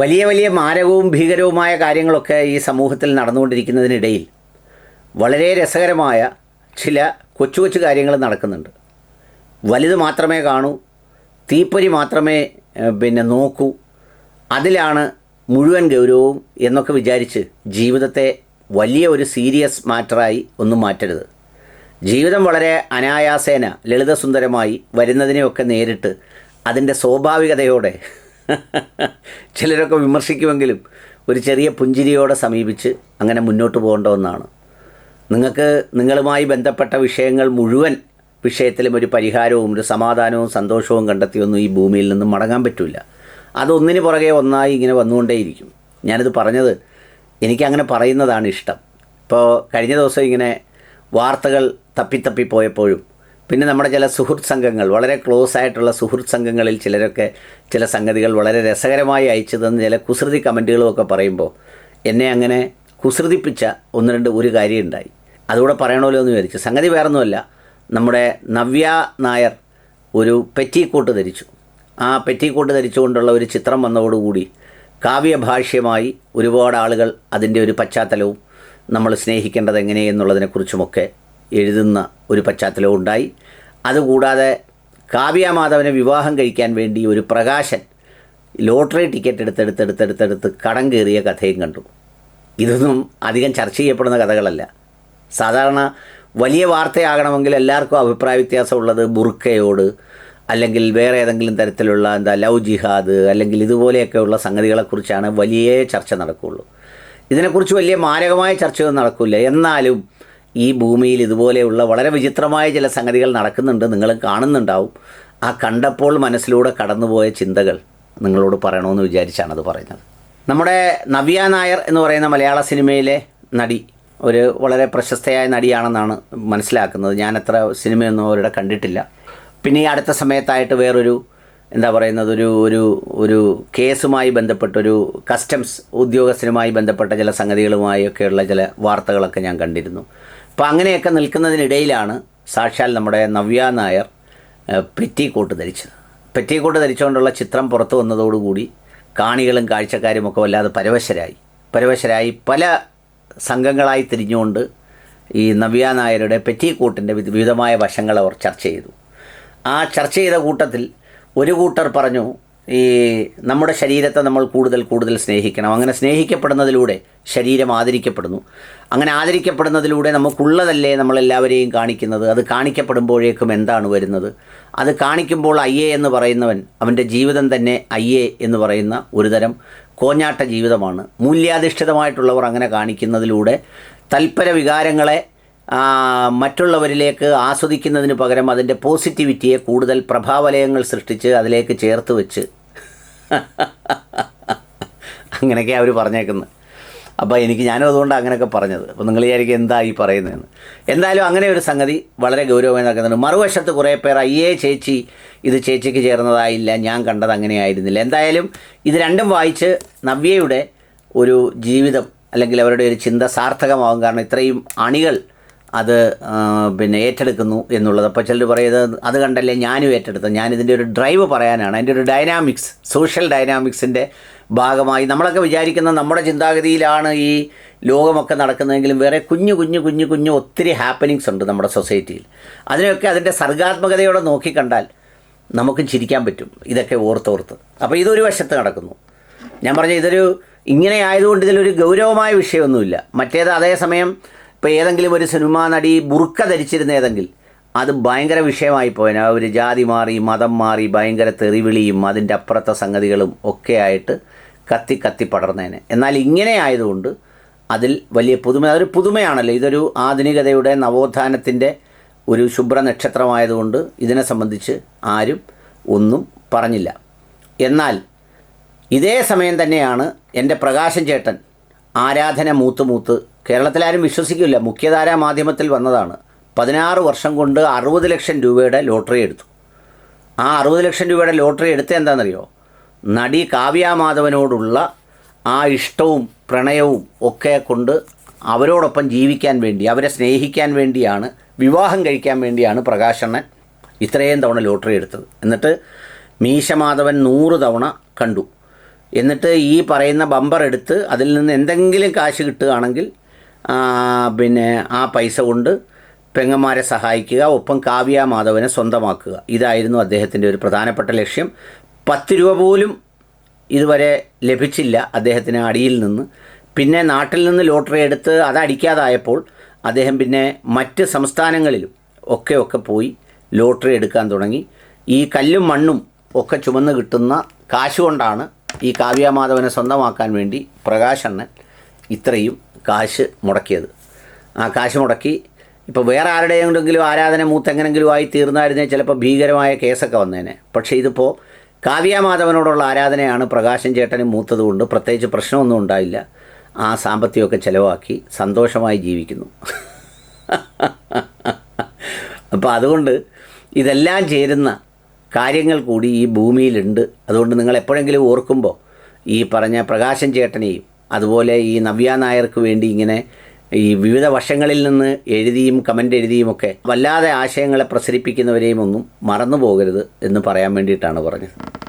വലിയ വലിയ മാരകവും ഭീകരവുമായ കാര്യങ്ങളൊക്കെ ഈ സമൂഹത്തിൽ നടന്നുകൊണ്ടിരിക്കുന്നതിനിടയിൽ വളരെ രസകരമായ ചില കൊച്ചു കൊച്ചു കാര്യങ്ങൾ നടക്കുന്നുണ്ട്. വലുത് മാത്രമേ കാണൂ തീപ്പൊരി മാത്രമേ പിന്നെ നോക്കൂ. അതിലാണ് മുഴുവൻ ഗൗരവവും എന്നൊക്കെ വിചാരിച്ച് ജീവിതത്തെ വലിയ ഒരു സീരിയസ് മാറ്ററായി ഒന്നും മാറ്റരുത്. ജീവിതം വളരെ അനായാസേന ലളിതസുന്ദരമായി വരുന്നതിനെയൊക്കെ നേരിട്ട് അതിന്റെ സ്വാഭാവികതയോടെ ചിലരൊക്കെ വിമർശിക്കുമെങ്കിലും ഒരു ചെറിയ പുഞ്ചിരിയോടെ സമീപിച്ച് അങ്ങനെ മുന്നോട്ട് പോകേണ്ട ഒന്നാണ്. നിങ്ങൾക്ക് നിങ്ങളുമായി ബന്ധപ്പെട്ട വിഷയങ്ങൾ മുഴുവൻ വിഷയത്തിലും ഒരു പരിഹാരവും ഒരു സമാധാനവും സന്തോഷവും കണ്ടെത്തിയൊന്നും ഈ ഭൂമിയിൽ നിന്നും മടങ്ങാൻ പറ്റില്ല അതൊന്നിന് പുറകെ ഒന്നായി ഇങ്ങനെ വന്നുകൊണ്ടേയിരിക്കും. ഞാനിത് പറഞ്ഞത് എനിക്കങ്ങനെ പറയുന്നതാണ് ഇഷ്ടം. ഇപ്പോൾ കഴിഞ്ഞ ദിവസം ഇങ്ങനെ വാർത്തകൾ തപ്പിത്തപ്പി പോയപ്പോഴും പിന്നെ നമ്മുടെ ചില സുഹൃത്ത് സംഘങ്ങൾ വളരെ ക്ലോസ് ആയിട്ടുള്ള സുഹൃത്ത് സംഘങ്ങളിൽ ചിലരൊക്കെ ചില സംഗതികൾ വളരെ രസകരമായി അയച്ചു തന്ന് ചില കുസൃതി കമന്റുകളും ഒക്കെ പറയുമ്പോൾ എന്നെ അങ്ങനെ കുസൃതിപ്പിച്ച ഒന്ന് രണ്ട് ഒരു കാര്യം ഉണ്ടായി. അതുകൂടെ പറയണമല്ലോ എന്ന് വിചാരിച്ചു. സംഗതി വേറൊന്നുമല്ല. നമ്മുടെ നവ്യ നായർ ഒരു പെറ്റിക്കോട്ട് ധരിച്ചു. ആ പെറ്റിക്കോട്ട് ധരിച്ചുകൊണ്ടുള്ള ഒരു ചിത്രം വന്നതോടുകൂടി കാവ്യഭാഷ്യമായി ഒരുപാട് ആളുകൾ അതിന്റെ ഒരു പശ്ചാത്തലവും നമ്മൾ സ്നേഹിക്കേണ്ടത് എങ്ങനെ എന്നുള്ളതിനെക്കുറിച്ചുമൊക്കെ എഴുതുന്ന ഒരു പശ്ചാത്തലവും ഉണ്ടായി. അതുകൂടാതെ കാവ്യമാധവനെ വിവാഹം കഴിക്കാൻ വേണ്ടി ഒരു പ്രകാശൻ ലോട്ടറി ടിക്കറ്റ് എടുത്തെടുത്തെടുത്തെടുത്തെടുത്ത് കടം കയറിയ കഥയും കണ്ടു. ഇതൊന്നും അധികം ചർച്ച ചെയ്യപ്പെടുന്ന കഥകളല്ല. സാധാരണ വലിയ വാർത്തയാകണമെങ്കിൽ എല്ലാവർക്കും അഭിപ്രായ വ്യത്യാസമുള്ളത് ബുർക്കയോട് അല്ലെങ്കിൽ വേറെ ഏതെങ്കിലും തരത്തിലുള്ള എന്താ ലവ് ജിഹാദ് അല്ലെങ്കിൽ ഇതുപോലെയൊക്കെയുള്ള സംഗതികളെക്കുറിച്ചാണ് വലിയ ചർച്ച നടക്കുകയുള്ളൂ. ഇതിനെക്കുറിച്ച് വലിയ മാരകമായ ചർച്ചയൊന്നും നടക്കില്ല. എന്നാലും ഈ ഭൂമിയിൽ ഇതുപോലെയുള്ള വളരെ വിചിത്രമായ ചില സംഗതികൾ നടക്കുന്നുണ്ട് നിങ്ങൾ കാണുന്നുണ്ടാവും. ആ കണ്ടപ്പോൾ മനസ്സിലൂടെ കടന്നുപോയ ചിന്തകൾ നിങ്ങളോട് പറയണമെന്ന് വിചാരിച്ചാണ് അത് പറയുന്നത്. നമ്മുടെ നവ്യ നായർ എന്ന് പറയുന്ന മലയാള സിനിമയിലെ നടി ഒരു വളരെ പ്രശസ്തയായ നടിയാണെന്നാണ് മനസ്സിലാക്കുന്നത്. ഞാൻ അത്ര സിനിമയൊന്നും അവരുടെ കണ്ടിട്ടില്ല. പിന്നെ ഈ അടുത്ത സമയത്തായിട്ട് വേറൊരു എന്താ പറയുന്നത് ഒരു ഒരു ഒരു കേസുമായി ബന്ധപ്പെട്ടൊരു കസ്റ്റംസ് ഉദ്യോഗസ്ഥനുമായി ബന്ധപ്പെട്ട ചില സംഗതികളുമായൊക്കെയുള്ള ചില വാർത്തകളൊക്കെ ഞാൻ കണ്ടിരുന്നു. അപ്പോൾ അങ്ങനെയൊക്കെ നിൽക്കുന്നതിനിടയിലാണ് സാക്ഷാൽ നമ്മുടെ നവ്യ നായർ പെറ്റിക്കോട്ട് ധരിച്ചത്. പെറ്റിക്കോട്ട് ധരിച്ചുകൊണ്ടുള്ള ചിത്രം പുറത്തു വന്നതോടുകൂടി കാണികളും കാഴ്ചക്കാരും ഒക്കെ വല്ലാതെ പരവശരായി. പരവശരായി പല സംഘങ്ങളായി തിരിഞ്ഞുകൊണ്ട് ഈ നവ്യ നായരുടെ പെറ്റിക്കോട്ടിന്റെ വിവിധമായ വശങ്ങൾ അവർ ചർച്ച ചെയ്തു. ആ ചർച്ച ചെയ്ത കൂട്ടത്തിൽ ഒരു കൂട്ടർ പറഞ്ഞു ഈ നമ്മുടെ ശരീരത്തെ നമ്മൾ കൂടുതൽ കൂടുതൽ സ്നേഹിക്കണം. അങ്ങനെ സ്നേഹിക്കപ്പെടുന്നതിലൂടെ ശരീരം ആദരിക്കപ്പെടുന്നു. അങ്ങനെ ആദരിക്കപ്പെടുന്നതിലൂടെ നമുക്കുള്ളതല്ലേ നമ്മളെല്ലാവരെയും കാണിക്കുന്നത്? അത് കാണിക്കപ്പെടുമ്പോഴേക്കും എന്താണ് വരുന്നത്? അത് കാണിക്കുമ്പോൾ അയ്യേ എന്ന് പറയുന്നവൻ അവന്റെ ജീവിതം തന്നെ അയ്യേ എന്ന് പറയുന്ന ഒരുതരം കോഞ്ഞാട്ട ജീവിതമാണ്. മൂല്യാധിഷ്ഠിതമായിട്ടുള്ളവർ അങ്ങനെ കാണിക്കുന്നതിലൂടെ തൽപര വികാരങ്ങളെ മറ്റുള്ളവരിലേക്ക് ആസ്വദിക്കുന്നതിന് പകരം അതിന്റെ പോസിറ്റിവിറ്റിയെ കൂടുതൽ പ്രഭാവലയങ്ങൾ സൃഷ്ടിച്ച് അതിലേക്ക് ചേർത്ത് വെച്ച്. അങ്ങനെയൊക്കെയാണ് അവർ പറഞ്ഞേക്കുന്നത് അപ്പോൾ എനിക്ക് ഞാനും അതുകൊണ്ട് അങ്ങനെയൊക്കെ പറഞ്ഞത്. അപ്പോൾ നിങ്ങൾ വിചാരിക്കും എന്താ ഈ പറയുന്നതെന്ന്. എന്തായാലും അങ്ങനെ ഒരു സംഗതി വളരെ ഗൗരവമായി നടക്കുന്നുണ്ട്. മറുവശത്ത് കുറേ പേർ അയ്യേ ചേച്ചി ഇത് ചേച്ചിക്ക് ചേർന്നതായില്ല. ഞാൻ കണ്ടത് അങ്ങനെയായിരുന്നില്ല. എന്തായാലും ഇത് രണ്ടും വായിച്ച് നവ്യയുടെ ഒരു ജീവിതം അല്ലെങ്കിൽ അവരുടെ ഒരു ചിന്ത സാർത്ഥകമാകും. കാരണം ഇത്രയും അണികൾ അത് പിന്നെ ഏറ്റെടുക്കുന്നു എന്നുള്ളത്. അപ്പോൾ ചിലർ പറയുന്നത് അത് കണ്ടല്ലേ ഞാനും ഏറ്റെടുത്തത്. ഞാനിതിന്റെ ഒരു ഡ്രൈവ് പറയാനാണ്. അതിന്റെ ഒരു ഡൈനാമിക്സ് സോഷ്യൽ ഡൈനാമിക്സിന്റെ ഭാഗമായി നമ്മളൊക്കെ വിചാരിക്കുന്ന നമ്മുടെ ചിന്താഗതിയിലാണ് ഈ ലോകമൊക്കെ നടക്കുന്നതെങ്കിലും വേറെ കുഞ്ഞു കുഞ്ഞു കുഞ്ഞു കുഞ്ഞു ഒത്തിരി ഹാപ്പനിങ്സ് ഉണ്ട് നമ്മുടെ സൊസൈറ്റിയിൽ. അതിനെയൊക്കെ അതിന്റെ സർഗാത്മകതയോടെ നോക്കിക്കണ്ടാൽ നമുക്കും ചിരിക്കാൻ പറ്റും. ഇതൊക്കെ ഓർത്തോർത്ത്. അപ്പോൾ ഇതൊരു വശത്ത് നടക്കുന്നു. ഞാൻ പറഞ്ഞ ഇതൊരു ഇങ്ങനെ ആയതുകൊണ്ട് ഇതിലൊരു ഗൗരവമായ വിഷയമൊന്നുമില്ല. മറ്റേത് അതേസമയം ഇപ്പോൾ ഏതെങ്കിലും ഒരു സിനിമാ നടി ബുർക്ക ധരിച്ചിരുന്ന ഏതെങ്കിൽ അത് ഭയങ്കര വിഷയമായി പോയന. ഒരു ജാതി മാറി മതം മാറി ഭയങ്കര തെറിവിളിയും അതിന്റെ അപ്പുറത്തെ സംഗതികളും ഒക്കെ ആയിട്ട് കത്തി കത്തി പടർന്നേനെ. എന്നാൽ ഇങ്ങനെ ആയതുകൊണ്ട് അതിൽ വലിയ പുതുമ ഒരു പുതുമയാണല്ലോ. ഇതൊരു ആധുനികതയുടെ നവോത്ഥാനത്തിന്റെ ഒരു ശുഭ്ര നക്ഷത്രമായതുകൊണ്ട് ഇതിനെ സംബന്ധിച്ച് ആരും ഒന്നും പറഞ്ഞില്ല. എന്നാൽ ഇതേ സമയം തന്നെയാണ് എന്റെ പ്രകാശൻ ചേട്ടൻ ആരാധന മൂത്ത് മൂത്ത് കേരളത്തിലാരും വിശ്വസിക്കില്ല. മുഖ്യധാരാ മാധ്യമത്തിൽ വന്നതാണ്. പതിനാറ് വർഷം കൊണ്ട് അറുപത് ലക്ഷം രൂപയുടെ ലോട്ടറി എടുത്തു. ആ അറുപത് ലക്ഷം രൂപയുടെ ലോട്ടറി എടുത്ത എന്താണെന്നറിയോ? നടി കാവ്യാമാധവനോടുള്ള ആ ഇഷ്ടവും പ്രണയവും ഒക്കെ കൊണ്ട് അവരോടൊപ്പം ജീവിക്കാൻ വേണ്ടി അവരെ സ്നേഹിക്കാൻ വേണ്ടിയാണ് വിവാഹം കഴിക്കാൻ വേണ്ടിയാണ് പ്രകാശണ്ണൻ ഇത്രയും തവണ ലോട്ടറി എടുത്തത്. എന്നിട്ട് മീശമാധവൻ നൂറ് തവണ കണ്ടു. എന്നിട്ട് ഈ പറയുന്ന ബമ്പർ എടുത്ത് അതിൽ നിന്ന് എന്തെങ്കിലും കാശ് കിട്ടുകയാണെങ്കിൽ പിന്നെ ആ പൈസ കൊണ്ട് പെങ്ങന്മാരെ സഹായിക്കുക ഒപ്പം കാവ്യ മാധവനെ സ്വന്തമാക്കുക. ഇതായിരുന്നു അദ്ദേഹത്തിന്റെ ഒരു പ്രധാനപ്പെട്ട ലക്ഷ്യം. പത്ത് രൂപ പോലും ഇതുവരെ ലഭിച്ചില്ല അദ്ദേഹത്തിന് അടിയിൽ നിന്ന്. പിന്നെ നാട്ടിൽ നിന്ന് ലോട്ടറി എടുത്ത് അത് അദ്ദേഹം പിന്നെ മറ്റ് സംസ്ഥാനങ്ങളിലും ഒക്കെ ഒക്കെ പോയി ലോട്ടറി എടുക്കാൻ തുടങ്ങി. ഈ കല്ലും മണ്ണും ഒക്കെ ചുമന്ന് കിട്ടുന്ന കാശുകൊണ്ടാണ് ഈ കാവ്യ മാധവനെ സ്വന്തമാക്കാൻ വേണ്ടി പ്രകാശണ്ണൻ ഇത്രയും കാശ് മുടക്കിയത്. ആ കാശ് മുടക്കി. ഇപ്പോൾ വേറെ ആരുടെയെങ്കിലും ആരാധന മൂത്തെങ്ങനെങ്കിലും ആയി തീർന്നായിരുന്നേ ചിലപ്പോൾ ഭീകരമായ കേസൊക്കെ വന്നേനെ. പക്ഷേ ഇതിപ്പോൾ കാവ്യമാധവനോടുള്ള ആരാധനയാണ് പ്രകാശൻ ചേട്ടന് മൂത്തതുകൊണ്ട് പ്രത്യേകിച്ച് പ്രശ്നമൊന്നും ഉണ്ടായില്ല. ആ സാമ്പത്തികമൊക്കെ ചിലവാക്കി സന്തോഷമായി ജീവിക്കുന്നു. അപ്പോൾ അതുകൊണ്ട് ഇതെല്ലാം ചേരുന്ന കാര്യങ്ങൾ കൂടി ഈ ഭൂമിയിലുണ്ട്. അതുകൊണ്ട് നിങ്ങൾ എപ്പോഴെങ്കിലും ഓർക്കുമ്പോൾ ഈ പറഞ്ഞ പ്രകാശൻ ചേട്ടനെയും അതുപോലെ ഈ നവ്യ നായർക്ക് വേണ്ടി ഇങ്ങനെ ഈ വിവിധ വശങ്ങളിൽ നിന്ന് എഴുതിയും കമന്റ് എഴുതിയും ഒക്കെ വല്ലാതെ ആശയങ്ങളെ പ്രസരിപ്പിക്കുന്നവരെയും ഒന്നും മറന്നു പോകരുത് എന്ന് പറയാൻ വേണ്ടിയിട്ടാണ് പറഞ്ഞത്.